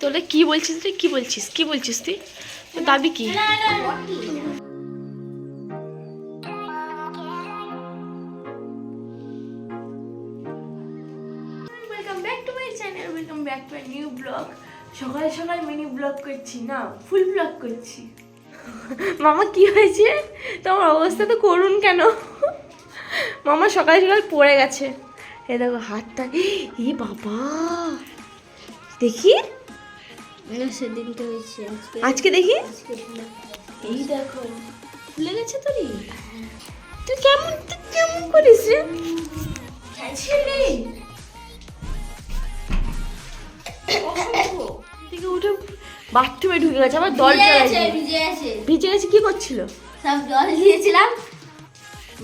তোরা কি বলছিস তুই? কি বলছিস? কি বলছিস তুই? দাবি কি? সকাল সকাল মিনি ব্লগ করছি, না ফুল ব্লগ করছি। মামা, কি হয়েছে? তোমার অবস্থা তো করুন কেন? মামা, সকাল সকাল পড়ে গেছে। এ দেখো, হাতটা, এ বাবা! দেখি। হয়েছে আজকে আজকে দেখি। এই দেখো ফুলে গেছে তোরই তুই কেমন তুই কেমন করিস রে? ছেলে থেকে উঠে বাথরুমে ঢুকে গেছে আবার দল ভিজে আছে ভিজে আছে ভিজে গেছে কি করছিল? সব জল দিয়েছিলাম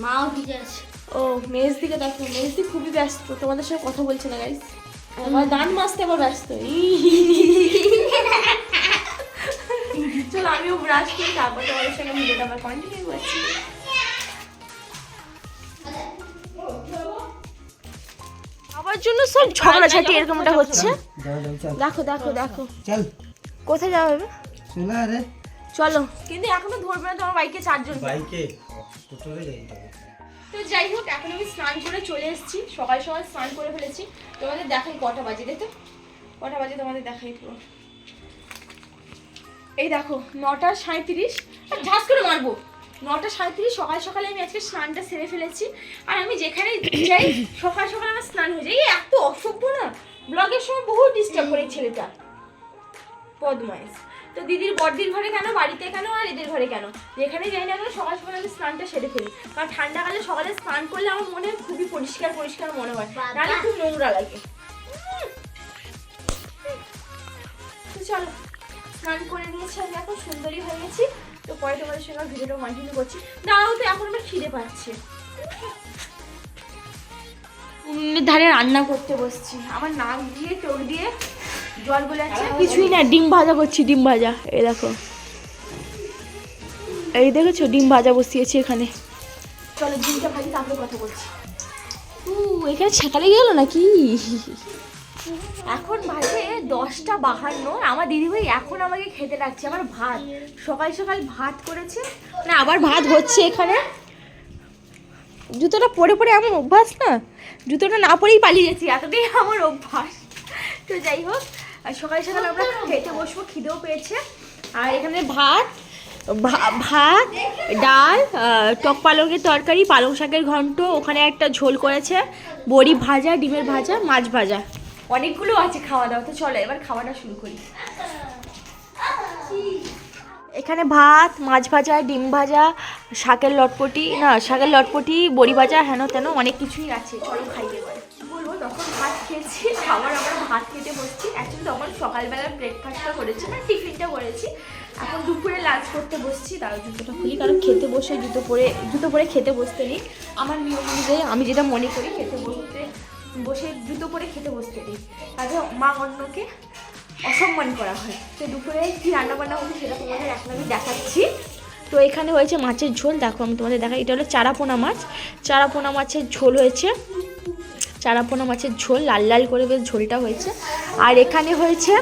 মাও ভিজে আছে ও মেজ দিকে দেখো মেজ দি খুবই ব্যস্ত তোমাদের সাথে কথা বলছে না গাইস আমার গান মাসতে আবার ব্যস্ত। চলো আমিও ব্রাশ করি তারপর তোমাদের সঙ্গে ভিডিওটা আবার কন্টিনিউ করছি। সবার জন্য সব ঝগড়াঝাটি এরকমটা হচ্ছে? দেখো দেখো দেখো। চল। কোথায় যাওয়া হবে? চলো কিন্তু এখনও ধরবে না তোমার বাইকে চারজন। বাইকে টোটোরে তো যাই হোক, এখন আমি স্নান করে চলে এসেছি। সকাল সকাল স্নান করে ফেলেছি। তোমাদের দেখাই কটা বাজে দেখো কটা বাজে তোমাদের দেখাই পুরো এই দেখো, নটা সাঁত্রিশ ঝাঁস করে মারবো। নটা সাঁত্রিশ সকাল সকালে আমি আজকে স্নানটা সেরে ফেলেছি। আর আমি যেখানে যাই, সকাল সকাল আমার স্নান হয়ে যায়। এই এত অসভ্য না। ব্লগের সময় বহু ডিস্টার্ব করে ছেলেটা। পদ্মাইশ তো দিদির বড়দির ঘরে কেন বাড়িতে কেন আর এদের ঘরে কেন? যেখানে যাই না কেন সকাল সকাল আমি স্নানটা সেরে ফেলি। কারণ ঠান্ডাকালে সকালে স্নান করলে আমার মনে খুবই পরিষ্কার পরিষ্কার মনে হয়। নাহলে খুব নোংরা লাগে। তো চলো স্নান করে নিয়েছি আমি এখন সুন্দরী হয়ে গেছি। তো পরে তোমাদের সঙ্গে ভিডিওটা কন্টিনিউ করছি। দাঁড়াও তো এখন আমার খিদে পাচ্ছে। ধারে রান্না করতে বসছি। আমার নাক দিয়ে চোখ দিয়ে জল বলে যাচ্ছে কিছুই না ডিম ভাজা করছি ডিম ভাজা। এই দেখো। এই দেখেছ ডিম ভাজা বসিয়েছি এখানে। চলো ডিমটা ভাজি তারপরে কথা বলছি। উ এখানে ছেঁকা লেগে গেলো নাকি? এখন বাজে দশটা বাহান্ন। আমার দিদিভাই এখন আমাকে খেতে ডাকছে আমার ভাত। সকাল সকাল ভাত করেছে। না আবার ভাত হচ্ছে এখানে। জুতোটা পরে পরে এমন অভ্যাস না? জুতোটা না পরেই পালিয়ে যাচ্ছি এতটাই আমার অভ্যাস। তো যাই হোক আর সকাল সকাল আমরা খেতে বসবো খিদেও পেয়েছে। আর এখানে ভাত ভাত ডাল টক পালংয়ের তরকারি পালং শাকের ঘন্ট ওখানে একটা ঝোল করেছে বড়ি ভাজা ডিমের ভাজা মাছ ভাজা। অনেকগুলো আছে খাওয়া দাওয়া তো চলো এবার খাওয়াটা শুরু করি। এখানে ভাত মাছ ভাজা ডিম ভাজা শাকের লটপটি না শাকের লটপটি বড়ি ভাজা হেন তেন অনেক কিছুই আছে। চলো খাই এবার। কি বলব তখন ভাত খেয়েছি আবার সকালবেলা ব্রেকফাস্টটা করেছি মানে টিফিনটা করেছি। এখন দুপুরে লাঞ্চ করতে বসছি তার জুতোটা খুলি, কারণ খেতে বসে জুতো পরে জুতো পরে খেতে বসতে নেই। আমার নিয়ম অনুযায়ী আমি যেটা মনে করি, খেতে বসতে, বসে জুতো পরে খেতে বসতে নেই। তাহলে মা অন্যকে অসম্মান করা হয়। তো দুপুরে কী রান্না বান্না হচ্ছে সেটা তোমাদের এখন আমি দেখাচ্ছি। তো এখানে হয়েছে মাছের ঝোল, দেখো আমি তোমাদের দেখাই, এটা হলো চারাপোনা মাছ। চারাপোনা মাছের ঝোল হয়েছে। চারাপোনা মাছের ঝোল, লাল লাল করে বেশ ঝোলটা হয়েছে। আর এখানে হয়েছে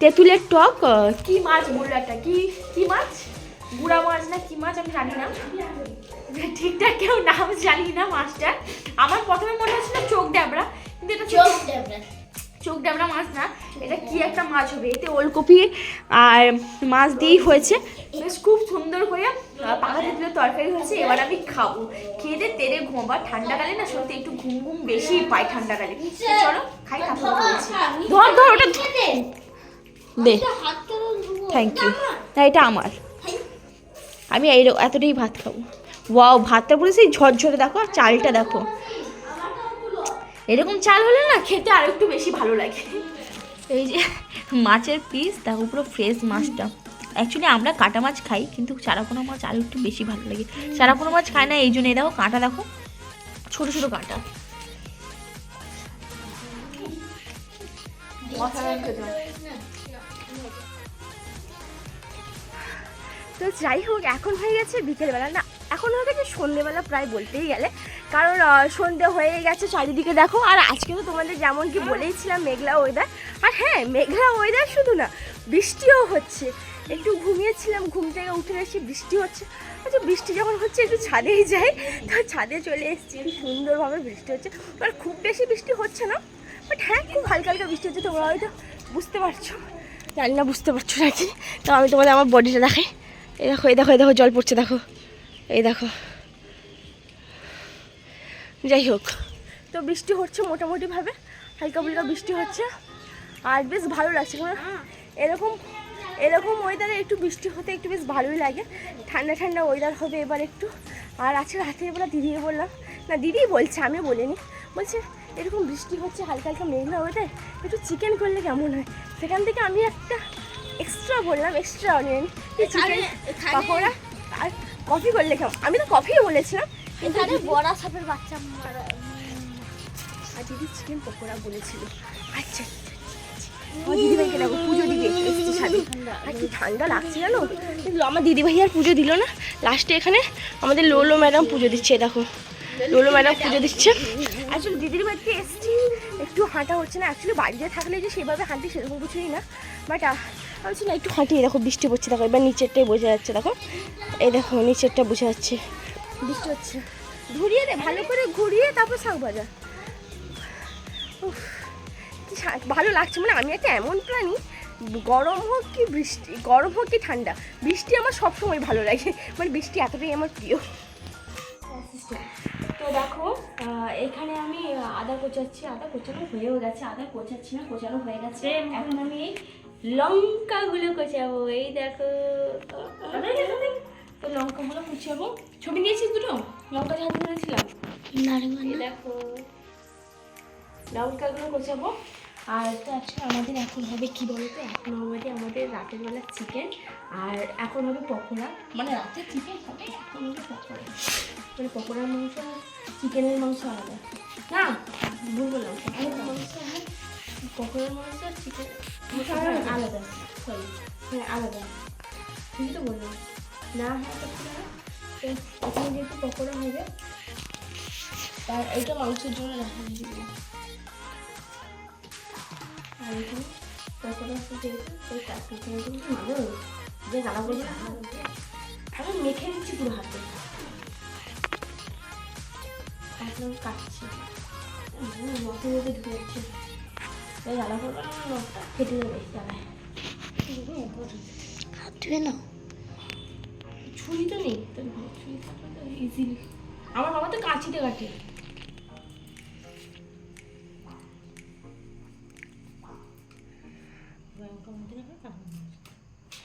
তেঁতুলের টক কি মাছ বলল একটা? কি কি মাছ? বুড়া মাছ না কি মাছ? আমি জানি না। ঠিকঠাক কেউ নাম জানি না মাছটা আমার প্রথমে মনে হচ্ছিল চোখ ড্যাবড়া, কিন্তু এটা চোখ দেবরা চোখ ডাবড়া মাছ না, এটা কি একটা মাছ হবে? এতে ওলকপি আর মাছ দিয়েই হয়েছে। বেশ খুব সুন্দর করে পাকা তেঁতুলের তরকারি হয়েছে, এবার আমি খাব। দিয়ে তেরে ঘুমাবার ঠান্ডাকালে না, সত্যি একটু ঘুম ঘুম বেশি পাই ঠান্ডাকালে। চলো, খাই ধর ধর, ওটা দে। থ্যাংক ইউ না, এটা আমার। আমি এই এতটাই ভাত খাব। ওয়াও ভাতটা পুরো সেই ঝরঝরে, দেখো, আর চালটা দেখো। এরকম চাল হলে না খেতে আরও একটু বেশি ভালো লাগে। এই যে মাছের পিস তার উপরে ফ্রেশ মাছটা। অ্যাকচুয়ালি আমরা কাটা মাছ খাই কিন্তু চারাপোনা মাছ আরও একটু বেশি ভালো লাগে। চারাপোনা মাছ খায় না এই জন্য দেখো কাঁটা দেখো ছোটো ছোটো কাঁটা। খেতে তো যাই হোক, এখন হয়ে গেছে বিকেলবেলা। না, এখন হয়ে গেছে সন্ধেবেলা প্রায় বলতেই গেলে। কারণ সন্ধে হয়ে গেছে চারিদিকে দেখো। আর আজকে তো তোমাদের যেমন কি বলেইছিলাম, মেঘলা ওয়েদার আর হ্যাঁ মেঘলা ওয়েদার শুধু না, বৃষ্টিও হচ্ছে। একটু ঘুমিয়েছিলাম, ঘুম থেকে উঠে এসে বৃষ্টি হচ্ছে। আচ্ছা বৃষ্টি যখন হচ্ছে, একটু ছাদেই যাই। তো ছাদে চলে এসেছি সুন্দরভাবে বৃষ্টি হচ্ছে। মানে খুব বেশি বৃষ্টি হচ্ছে না বাট হ্যাঁ খুব হালকা হালকা বৃষ্টি হচ্ছে। তোমরা হয়তো বুঝতে পারছ। জানি না, বুঝতে পারছ নাকি? তো আমি তোমাদের আমার বডিটা দেখাই। এই দেখো এই দেখো এই দেখো, জল পড়ছে, দেখো। এই দেখো। যাই হোক। তো বৃষ্টি হচ্ছে মোটামুটিভাবে হালকা ফুলকা বৃষ্টি হচ্ছে। আর বেশ ভালো লাগছে কারণ এরকম এরকম ওয়েদারে একটু বৃষ্টি হতে একটু বেশ ভালোই লাগে। ঠান্ডা ঠান্ডা ওয়েদার হবে এবার একটু। আর আজকে রাতের বেলা দিদিকে বললাম, না, দিদি বলছে, আমি বলিনি। বলছে, এরকম বৃষ্টি হচ্ছে হালকা হালকা মেঘনা ওয়েদার একটু চিকেন করলে কেমন হয়? সেখান থেকে আমি একটা এক্সট্রা বললাম এক্সট্রা অনিয়ন পাকোড়া আর কফি করলে কেমন? আমি তো কফিও বলেছিলাম কিন্তু দিদি- বড়া সাপের বাচ্চা মারা আর দিদি চিকেন পকোড়া বলেছিল। আচ্ছা দিদিভাইকে দেখো পুজো দিবে এসেছি ছাদে। আর কি ঠান্ডা লাগছে জানো? কিন্তু আমার দিদিভাই আর পুজো দিল না। লাস্টে এখানে আমাদের লোলো ম্যাডাম পুজো দিচ্ছে দেখো। লোলো ম্যাডাম পুজো দিচ্ছে। অ্যাকচুয়ালি দিদির বাড়িতে এসেছি। একটু হাঁটা হচ্ছে না। অ্যাকচুয়ালি বাড়িতে থাকলে যে সেভাবে হাঁটি সেরকম কিছুই না। বাট বলছি না একটু হাঁটি দেখো বৃষ্টি পড়ছে দেখো এবার নিচেরটাই বোঝা যাচ্ছে দেখো। এই দেখো নিচেরটা বোঝা যাচ্ছে। বৃষ্টি হচ্ছে। ঘুরিয়ে দে ভালো করে ঘুরিয়ে তারপর শাক শা- ভালো লাগছে মানে আমি একটা এমন প্রাণী গরম হোক কি বৃষ্টি গরম হোক কি ঠান্ডা বৃষ্টি আমার সবসময় ভালো লাগে মানে বৃষ্টি এতটাই আমার প্রিয়। তো দেখো এখানে আমি আদা কোচাচ্ছি আদা কোচানো হয়েও গেছে আদা কোচাচ্ছি না কোচানো হয়ে গেছে। এখন আমি এই লঙ্কাগুলো কোচাবো এই দেখো। তো লঙ্কাগুলো কুচাবো। ছবি নিয়েছিস দুটো? লঙ্কা ধরেছিলাম এই দেখো। লঙ্কাগুলো কোচাবো। আর তো আজকে আমাদের এখন হবে কি বলতো? এখন হবে আমাদের রাতের বেলা চিকেন আর এখন হবে পকোড়া। মানে রাতে চিকেন হবে এখন হবে পকোড়া। মানে পকোড়ার মাংস চিকেনের মাংস আলাদা। না ভুল বললাম পকোড়ার মাংস পকোড়ার মাংস আর চিকেন আলাদা সরি হ্যাঁ। আলাদা। ঠিকই তো বললাম। না হ্যাঁ ঠিক এখন যেহেতু পকোড়া হবে তার এইটা মাংসের জন্য রাখা হয়েছিল আর এখানে পকোড়া কিন্তু ভালো যে রান্না করে রাখা হয়েছে আমি মেখে নিচ্ছি পুরো হাতে। এখন কাটছি। নখের মধ্যে ঢুকে যাচ্ছে তাই রান্না করব না নখটা ফেটে যাবে জ্বালায় হাত ধুয়ে নাও ছুরি তো নেই তো ছুরি তো ইজিলি আমার বাবা তো কাঁচিতে কাটে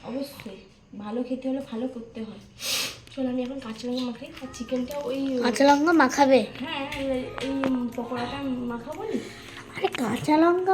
অবশ্যই ভালো খেতে হলে ভালো করতে হয় চলো আমি এখন কাঁচা লঙ্কা মাখাই আর চিকেনটা ওই কাঁচা লঙ্কা মাখাবে হ্যাঁ এই পকোড়াটা মাখাবো নি আরে কাঁচা লঙ্কা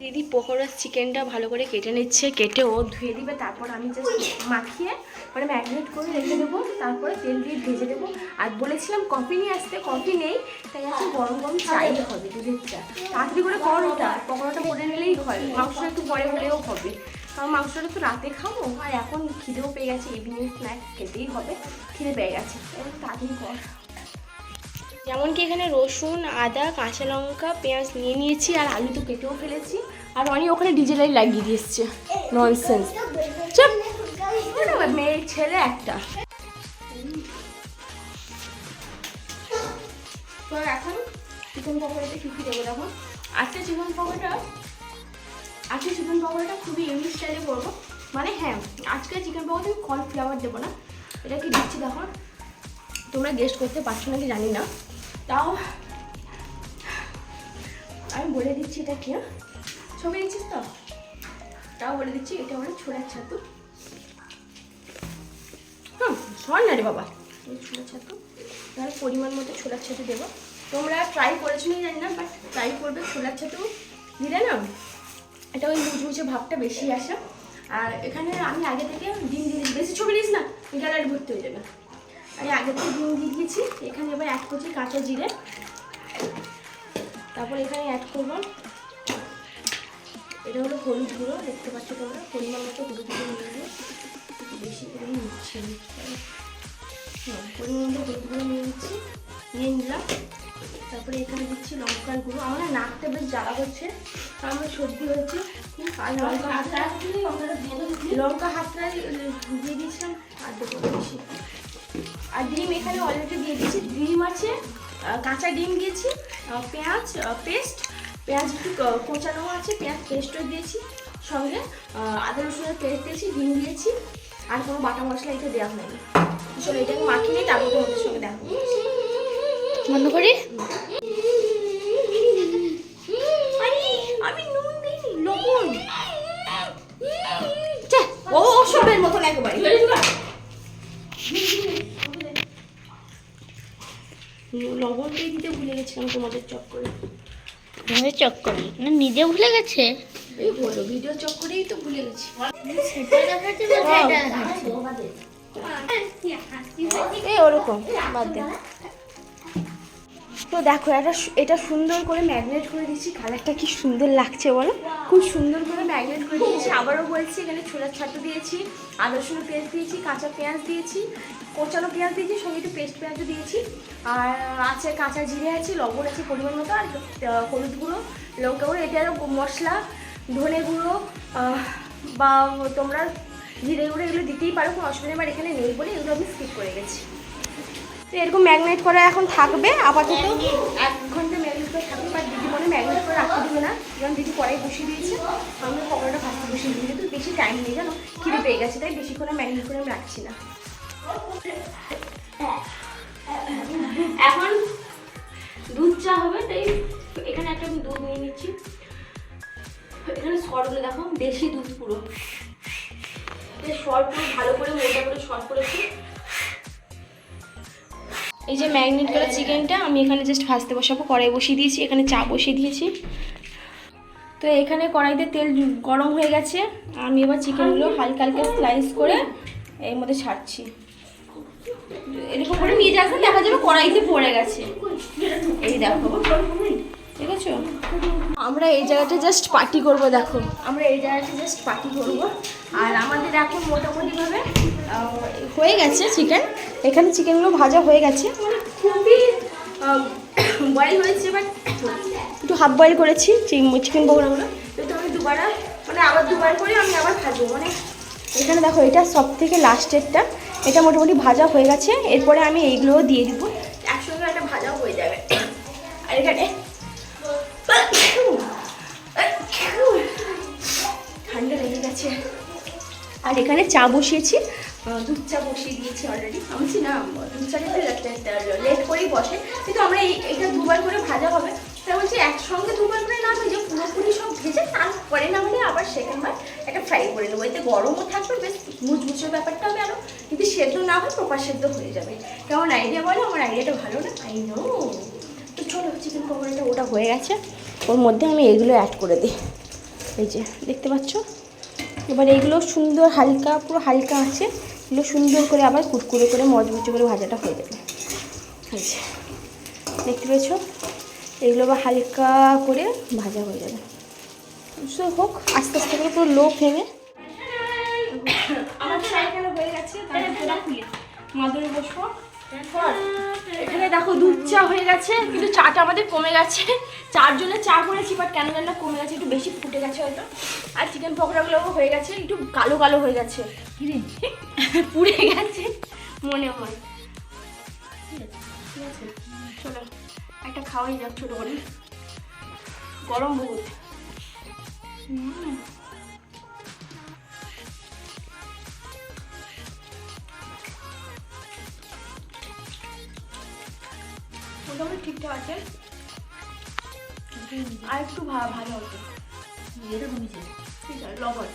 দিদি পকোড়ার চিকেনটা ভালো করে কেটে নিচ্ছে, কেটে ও ধুয়ে দিবে, তারপর আমি জাস্ট মাখিয়ে মানে ম্যাগনেট করে রেখে দেবো, তারপরে তেল দিয়ে ভেজে দেবো। আর বলেছিলাম কফি নিয়ে আসতে কফি নেই, তাই আছে গরম গরম চাই হবে দুধের চা। তাড়াতাড়ি করে ওটা, পকোড়াটা করে নিলেই হয়, মাংসটা একটু পরে হলেও হবে। কারণ মাংসটা তো রাতে খাব, আর এখন খিদেও পেয়ে গেছে ইভিনিং স্ন্যাক্স খেতেই হবে, খিদে পেয়ে গেছে। তাড়াতাড়ি কর। যেমন কি এখানে রসুন, আদা, কাঁচা লঙ্কা, পেঁয়াজ নিয়ে নিয়েছি আর আলু তো কেটেও ফেলেছি। আর অনেক ওখানে ডিজে লাইট লাগিয়ে দিয়ে এসছে। ননসেন্স চুপ। ওটা মেয়ে, ছেলে একটা। তো এখন চিকেন পকোড়াতে কী কী দেবো দেখো? আজকে চিকেন পকোড়া আজকে চিকেন পকোড়াটা খুবই ইউনিক স্টাইলে করব। মানে হ্যাঁ আজকে চিকেন পকোড়া আমি কর্নফ্লাওয়ার দেবো না। এটা কি দিচ্ছি দেখো? তোমরা গেস্ট করতে পারছ নাকি জানি না। তাও আমি বলে দিচ্ছি এটা কি হ্যাঁ? ছবি দিচ্ছিস তো? তাও বলে দিচ্ছি, এটা হলো ছোলার ছাতু। হুম, সর না রে বাবা। ছোলার ছাতু। তাহলে পরিমাণ মতো ছোলার ছাতু দেবো। তোমরা ট্রাই করেছ জানি না বাট ট্রাই করবে। ছোলার ছাতু দিলে না, এটা ওই মুচমুচে ভাবটা বেশি আসে। আর এখানে আমি আগে থেকে ডিম দিয়ে বেশি ছবি নিস না গ্যালারি ভর্তি হয়ে যাবে। আমি আগে থেকে ডিম দিয়ে দিয়েছি। এখানে এবার অ্যাড করছি কাঁচা জিরে। তারপর এখানে অ্যাড করব। এটা হলো হলুদ গুঁড়ো দেখতে পাচ্ছ তোমরা? পরিমাণ মতো হলুদ গুঁড়ো নিয়ে বেশি করে নিচ্ছি। হ্যাঁ পরিমাণ মতো হলুদ গুঁড়ো নিয়ে নিচ্ছি। নিয়ে নিলাম। তারপরে এখানে দিচ্ছি লঙ্কার গুঁড়ো। আমার না নাকটা বেশ জ্বালা করছে। আমার সর্দি হচ্ছে আর লঙ্কা হাতটা লঙ্কা হাতটা দিয়ে দিয়েছিলাম। আর দেবো বেশি। আর ডিম এখানে অলরেডি দিয়ে দিয়েছি। ডিম আছে কাঁচা ডিম দিয়েছি পেঁয়াজ পেস্ট পেঁয়াজ একটু কোচানো আছে পেঁয়াজ পেস্টও দিয়েছি সঙ্গে আদা রসুনের পেস্ট দিয়েছি ডিম দিয়েছি আর কোনো বাটা মশলা এটা দেওয়া হয়নি। চলো এটাকে মাখিয়ে নিই তারপর তোমাদের সঙ্গে দেখো বন্ধ করি? আমি নুন দিইনি লবণ। ও সবের মতন একেবারে। লবণ দিয়ে দিতে ভুলে গেছিলাম তোমাদের চক্করে ভেবে চক করি? না নিজে ভুলে গেছে? এই বলো ভিডিও চক্করেই তো ভুলে গেছি। সেটা দেখাচ্ছে বা এটা দেখাচ্ছে এই ওরকম বাদ দে। তো দেখো এটা এটা সুন্দর করে ম্যাগনেট করে দিচ্ছি কালারটা কি সুন্দর লাগছে বলো? খুব সুন্দর করে ম্যাগনেট করে দিয়েছি। আবারও বলছি এখানে ছোলার ছাতু দিয়েছি আদা রসুন পেঁয়াজ দিয়েছি কাঁচা পেঁয়াজ দিয়েছি। কোচানো পেঁয়াজ দিয়েছি, সঙ্গে একটু পেস্ট পেঁয়াজও দিয়েছি। আর আছে কাঁচা জিরে আছে, লবণ আছে পরিমাণ মতো, আর হলুদ গুঁড়ো, লঙ্কা গুঁড়ো এটা আরও মশলা, ধনে গুঁড়ো বা তোমরা জিরে গুঁড়ো এগুলো দিতেই পারো, কোনো অসুবিধা আমার এখানে নেই বলে এগুলো আমি স্কিপ করে গেছি। তো এরকম ম্যাগনেট করা এখন থাকবে, আপাতত এক ঘণ্টা ম্যাগনেট করে থাকবে বা দিদি মনে ম্যাগনেট করে রাখতে দিবে না, কারণ দিদি পরে বসিয়ে দিয়েছে, আমি পকোড়াটা ভাজতে বসিয়ে দিই কিন্তু বেশি টাইম নেই, জানো? খিদে পেয়ে গেছে, তাই বেশিক্ষণ ম্যাগনেট করে আমি রাখছি না। এখন দুধ চা হবে, তাই এখানে একটা আমি দুধ নিয়ে নিচ্ছি। এখানে সরগুলো দেখো, দেশি দুধ পুরো। সর পুরো ভালো করে মোটা করে সর করেছি এই যে ম্যাগনেট করা চিকেনটা, আমি এখানে জাস্ট ভাজতে বসাবো কড়াই বসিয়ে দিয়েছি, এখানে চা বসিয়ে দিয়েছি। তো এখানে কড়াইতে তেল গরম হয়ে গেছে, আমি এবার চিকেনগুলো হালকা হালকা স্লাইস করে এর মধ্যে ছাড়ছি। এরকম করে নিয়ে যাচ্ছে, দেখা যাবে কড়াইতে পড়ে গেছে। এই দেখো। ঠিক আছে আমরা এই জায়গাটা জাস্ট পার্টি করব, দেখো। আমরা এই জায়গাটা জাস্ট পার্টি করব। আর আমাদের এখন মোটামুটিভাবে হয়ে গেছে চিকেন এখানে চিকেনগুলো ভাজা হয়ে গেছে। মানে খুবই বয়েল হয়েছে বাট একটু হাফ বয়েল করেছি চিকেন পকোড়াগুলো। তো আমি দুবার মানে আবার দুবার করে আমি আবার ভাজবো। মানে এখানে দেখো, এটা সব থেকে লাস্টেরটা এটা মোটামুটি ভাজা হয়ে গেছে। এরপরে আমি এইগুলোও দিয়ে দিব। একসঙ্গে একটা ভাজাও হয়ে যাবে। আর এখানে ঠান্ডা লেগে গেছে। আর এখানে চা বসিয়েছি। দুধ চা বসিয়ে দিয়েছি অলরেডি আমি না দুধ চাটা লেট করেই বসে। কিন্তু আমরা এই এটা দুবার করে ভাজা হবে। তাই বলছি, একসঙ্গে দুবার করে না ভেজে পুরোপুরি সব ভেজে তারপরে না হলে আবার সেকেন্ড বার একটা ফ্রাই করে নেব। এতে গরমও থাকবে, বেশ মুচমুচের ব্যাপারটা হবে আরও যদি সেদ্ধ না হয় প্রপার সেদ্ধ হয়ে যাবে। কেমন আইডিয়া বলো? আমার আইডিয়াটা ভালো না? আই নো তো চলো চিকেন পকোড়াটা, ওটা হয়ে গেছে। ওর মধ্যে আমি এগুলো অ্যাড করে দিই। এই যে, দেখতে পাচ্ছ? এবার এইগুলো সুন্দর হালকা, পুরো হালকা আছে। এগুলো সুন্দর করে আবার কুটকুড়ে করে, মজমুচে করে ভাজাটা হয়ে যাবে। দেখতে পেয়েছ? এগুলো বা হালকা করে ভাজা হয়ে যাবে। সো হোক আস্তে আস্তে করে পুরো লো ফ্লেমে আমার চা এখানে হয়ে গেছে মাদুরে বসবো এখানে দেখো দুধ চা হয়ে গেছে কিন্তু চাটা আমাদের কমে গেছে। চার জন্য চা করেছি বাট কেন যেন কমে গেছে একটু বেশি ফুটে গেছে হয়তো। আর চিকেন পকোড়াগুলো হয়ে গেছে একটু কালো কালো হয়ে গেছে। পুড়ে গেছে মনে হয়। খাওয়াই যাক ছোটো করে গরম বহুত। মোটামুটি ঠিকঠাক আছে। আর একটু ভালো হতো ঠিক আছে লবণ।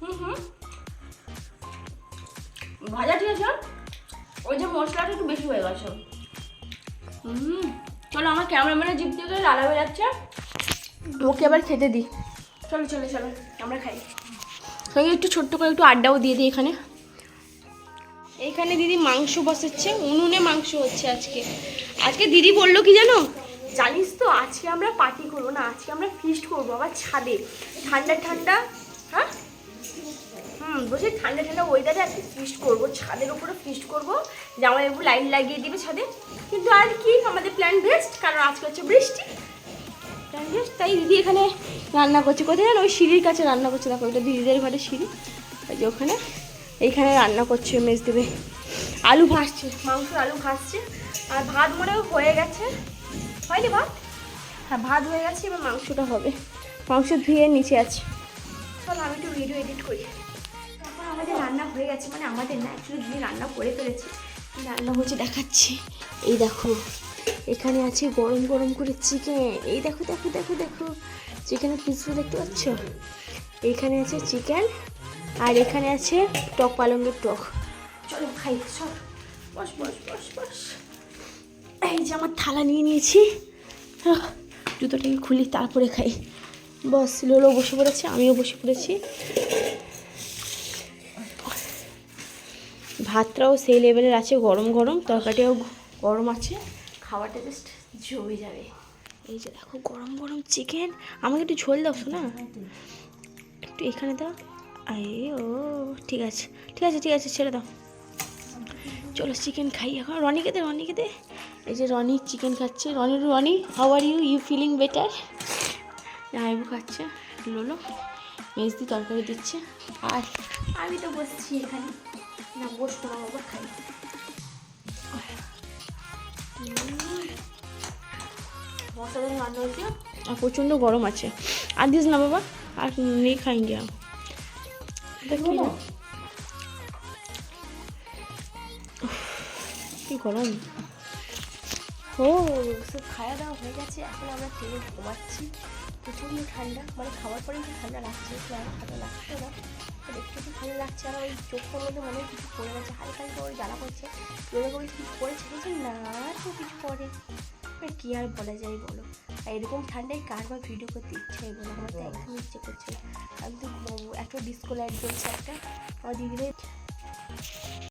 হুম হুম। ভাজা ঠিক আছে। ওই যে মশলাটা একটু বেশি হয়ে গেছে। হুম চলো আমার ক্যামেরাম্যানের জিপ দিয়ে তো লালা বেরাচ্ছে ওকে আবার খেতে দিই চলো চলো চলো আমরা খাই। সঙ্গে একটু ছোট্ট করে একটু আড্ডাও দিয়ে দিই এখানে। এইখানে দিদি মাংস বসাচ্ছে উনুনে মাংস হচ্ছে আজকে। আজকে দিদি বলল কি জানো? জানিস তো আজকে আমরা পার্টি করব না আজকে আমরা ফিস্ট করব আবার ছাদে। ঠান্ডা ঠান্ডা বলছি ঠান্ডা ঠান্ডা ওয়েদারে আজকে ফিস্ট করব, ছাদের উপরে ফিস্ট করব। জামাই বাবু লাইট লাগিয়ে দিবে ছাদে। কিন্তু আর কি আমাদের প্ল্যান বেস্ট কারণ আজকে হচ্ছে বৃষ্টি। প্ল্যান বেস্ট তাই দিদি এখানে রান্না করছে। কোথায় জানো? ওই সিঁড়ির কাছে রান্না করছে। দেখো ওটা দিদিদের ঘরে সিঁড়ি। ওই যে ওখানে। এইখানে রান্না করছে, মেজ দেবে। আলু ভাসছে মাংস আলু ভাসছে আর ভাত মনেও হয়ে গেছে। হয়নি ভাত? হ্যাঁ ভাত হয়ে গেছে, এবার মাংসটা হবে। মাংস ধুয়ে নিচে আছে। চলো, আমি একটু ভিডিও এডিট করি। আমাদের রান্না হয়ে গেছে মানে আমাদের না অ্যাকচুয়ালি দিদি রান্না করে ফেলেছে। রান্না হচ্ছে দেখাচ্ছি। এই দেখো এখানে আছে গরম গরম করে চিকেন এই দেখো দেখো দেখো দেখো চিকেনের পিসগুলো দেখতে পাচ্ছ? এখানে আছে চিকেন আর এখানে আছে টক পালঙ্গের টক। চলো খাই চল। বস বস বস বস। এই যে আমার থালা নিয়ে নিয়েছি। জুতোটাকে খুলি তারপরে খাই। বস লোলো বসে পড়েছে আমিও বসে পড়েছি। ভাতটাও সেই লেভেলের আছে, গরম গরম, তরকারিটাও গরম আছে। খাবারটা জাস্ট জমে যাবে। এই যে দেখো, গরম গরম চিকেন আমাকে একটু ঝোল দাও শোনা একটু এখানে দাও। আই ও ঠিক আছে ঠিক আছে ঠিক আছে, ছেড়ে দাও। চলো চিকেন খাই এখন। রনিকে দে রনিকে দে। এই যে রনি চিকেন খাচ্ছে। Roni Roni how are you you feeling better জামাইবু খাচ্ছে। লোলো। মেজদি তরকারি দিচ্ছে। আর আমি তো বসছি এখানে। না না বাবা খাই। আর প্রচণ্ড গরম আছে। আর দিস না বাবা আর নেই খাইঙ্গে কি? গরম। ও সব খাওয়া দাওয়া হয়ে গেছে এখন আমরা ট্রেনে ঘুমাচ্ছি। প্রচণ্ড ঠান্ডা মানে খাওয়ার পরে ঠান্ডা লাগছে ঠান্ডা লাগছে না দেখতে একটু ভালো লাগছে আর ওই চোখের মধ্যে মনে হয় কিছু পড়ে গেছে। হালকা হালকা ওই জ্বালা করছে। এরকম করে কিছু পড়েছে? বলছে না তো কিছু পড়ে এবার কী আর বলা যায় বলো? আর এরকম ঠান্ডায় কার বা ভিডিও করতে ইচ্ছে হয় বলো? আমার তো একদম ইচ্ছে করছে আমি তো ঘুমাবো। এত ডিসকো লাইট জ্বলছে একটা। আমার দিদিদের